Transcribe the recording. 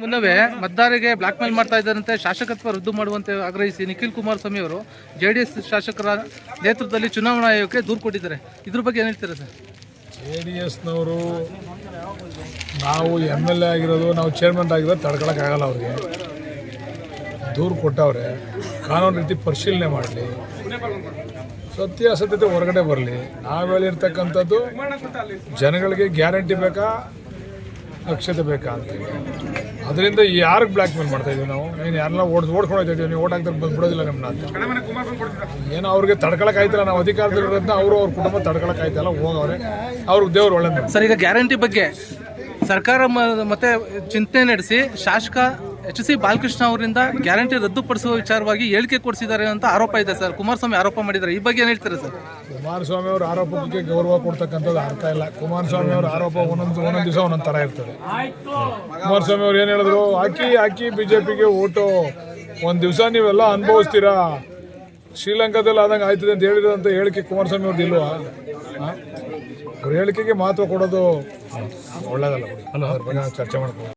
ಮುನ್ನವೇ ಮತದಾರರಿಗೆ black mail ಮಾಡ್ತಾ ಇದ್ದಾರಂತೆ. ಶಾಸಕತ್ವ ರದ್ದು ಮಾಡುವಂತೆ ಆಗ್ರಹಿಸಿ ನಿಖಿಲ್ ಕುಮಾರಸ್ವಾಮಿ ಅವರು ಜೆ ಡಿ ಎಸ್ ಶಾಸಕರ ನೇತೃತ್ವದಲ್ಲಿ ಚುನಾವಣಾ ಆಯೋಗಕ್ಕೆ ದೂರು ಕೊಟ್ಟಿದ್ದಾರೆ. ಇದ್ರ ಬಗ್ಗೆ ಏನು ಹೇಳ್ತೀರಾ ಸರ್? ಜೆ ಡಿ ಎಸ್ನವರು ನಾವು ಎಂ ಎಲ್ ಎ ಆಗಿರೋದು, ನಾವು ಚೇರ್ಮನ್ ಆಗಿರೋದು ತಡ್ಕೊಳಕ್ಕಾಗಲ್ಲ ಅವ್ರಿಗೆ. ದೂರು ಕೊಟ್ಟವ್ರೆ, ಕಾನೂನು ರೀತಿ ಪರಿಶೀಲನೆ ಮಾಡಲಿ ಸತ್ಯಾಸತ್ಯತೆ ಹೊರಗಡೆ ಬರಲಿ. ನಾವು ಹೇಳಿರ್ತಕ್ಕಂಥದ್ದು ಜನಗಳಿಗೆ ಗ್ಯಾರಂಟಿ ಬೇಕಾ ಅಕ್ಷತೆ ಬೇಕಾ ಅಂತೇಳಿ. ಅದರಿಂದ ಯಾರಿಗೆ ಬ್ಲ್ಯಾಕ್ ಮೇಲ್ ಮಾಡ್ತಾ ಇದೀವಿ ನಾವು? ಏನು ಯಾರನ್ನ ಓಡ್ಸ್ ಓಡ್ಕೊಂಡು ಹೋಗ್ತಾ ಇದೀವಿ ನೀವು ಓಟ್ ಹಾಕ್ತಾರೆ ಬಂದು ಬಿಡೋದಿಲ್ಲ ನಮ್ಮನ್ನ ಅಂತ ಏನೋ ಅವ್ರಿಗೆ ತಡ್ಕೊಳಕ್ ಆಯ್ತಲ್ಲ ನಾವು ಅಧಿಕಾರದಲ್ಲಿರೋದನ್ನ ಅವರು ಅವ್ರ ಕುಟುಂಬ ತಡ್ಕೊಳಕ್ ಆಯ್ತಲ್ಲ ಹೋಗವ್ರೆ. ಅವ್ರ ದೇವ್ರು ಒಳ್ಳೆ ಸರ್ ಈಗ ಗ್ಯಾರಂಟಿ ಬಗ್ಗೆ ಸರ್ಕಾರ ಮ- ಮತ್ತೆ ಚಿಂತನೆ ನಡೆಸಿ ಶಾಸಕ ಎಚ್ ಸಿ ಬಾಲಕೃಷ್ಣ ಅವರಿಂದ ಗ್ಯಾರಂಟಿ ರದ್ದುಪಡಿಸುವ ವಿಚಾರವಾಗಿ ಹೇಳಿಕೆ ಕೊಡಿಸಿದ್ದಾರೆ ಅಂತ ಆರೋಪ ಇದೆ ಸರ್. ಕುಮಾರಸ್ವಾಮಿ ಆರೋಪ ಮಾಡಿದ್ದಾರೆ. ಈ ಬಗ್ಗೆ ಏನು ಹೇಳ್ತಾರೆ ಸರ್? ಕುಮಾರಸ್ವಾಮಿ ಅವರ ಆರೋಪಕ್ಕೆ ಗೌರವ ಕೊಡ್ತಕ್ಕಂಥದ್ದು ಅರ್ಥ ಇಲ್ಲ. ಕುಮಾರಸ್ವಾಮಿ ಅವರ ಆರೋಪ ಒಂದೊಂದು ಒಂದೊಂದು ದಿವಸ ಒಂದೊಂದು ಥರ ಇರ್ತದೆ. ಕುಮಾರಸ್ವಾಮಿ ಅವ್ರು ಏನು ಹೇಳಿದ್ರು? ಹಾಕಿ ಹಾಕಿ ಬಿ ಜೆ ಪಿಗೆ ಓಟು. ಒಂದು ದಿವಸ ನೀವೆಲ್ಲ ಅನುಭವಿಸ್ತೀರಾ? ಶ್ರೀಲಂಕಾದಲ್ಲಿ ಆದಂಗೆ ಆಯ್ತದೆ ಅಂತ ಹೇಳಿದಂಥ ಹೇಳಿಕೆ ಕುಮಾರಸ್ವಾಮಿ ಅವ್ರದ್ದು ಇಲ್ವಾ? ಅವ್ರ ಹೇಳಿಕೆಗೆ ಮಹತ್ವ ಕೊಡೋದು ಒಳ್ಳೇದಲ್ಲ ಅಲ್ಲ ಅದ್ರ ಬಗ್ಗೆ ನಾವು ಚರ್ಚೆ ಮಾಡ್ಬೋದು